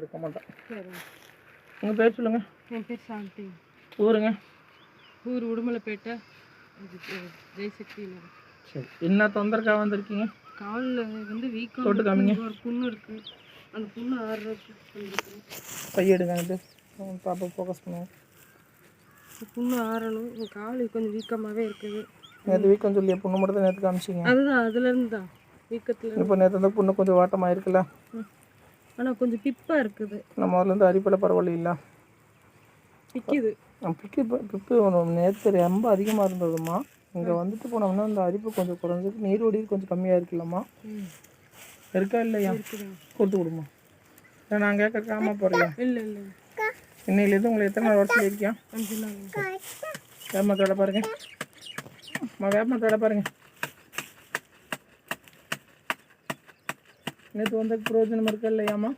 எடுக்க மாட்டேன் உங்கள் பேர் சொல்லுங்கள் என் பேர் சாந்தி. ஊருங்க? ஊர் உடுமலைப்பேட்டை. ஜெயசக்தி நகர் சரி. என்ன தொந்தரக்காக வந்திருக்கீங்க? காலில் வந்து வீக்கம் இருக்கு, காமிங்க. ஒரு புண்ணு இருக்கு. அந்த புண்ணு ஆறுறதுக்கு எடுங்க இது. பாப்பா ஃபோக்கஸ் பண்ணுவோம் புண்ணு ஆறணும். கால் கொஞ்சம் வீக்கமாகவே இருக்குது. நேற்று வீக்கம் சொல்லி புண்ணு மட்டும் தான் நேற்று காமிச்சிங்க. அதுதான் அதுலேருந்து தான். வீக்கத்தில் இப்போ நேற்று வந்து புண்ணு கொஞ்சம் வாட்டமாக இருக்குல்ல? ஆனால் கொஞ்சம் பிப்பாக இருக்குது. நம்ம முதல்ல இருந்து அரிப்பில் பரவாயில்ல இல்லை. பிக்குது. பிக்கு பிப்பு நேற்று ரொம்ப அதிகமாக இருந்ததும்மா. இங்கே வந்துட்டு போனோம்னா அந்த அரிப்பு கொஞ்சம் குறைஞ்சிருக்கு. நீர் ஓடி கொஞ்சம் கம்மியாக இருக்குல்லம்மா. ம். இருக்கா இல்லையா? கொடுத்து கொடுமா இல்லை நான் கேட்க காம போறியா இல்லை இல்லை இன்னையிலேருந்து உங்களை எத்தனை நாள் வருஷம் இருக்கியா? வேப்பமத்தோட பாருங்க. அம்மா வேப்பமத்தோட பாருங்க. நேற்று வந்த பிரயோஜனம் இருக்கா இல்லையாம்மா?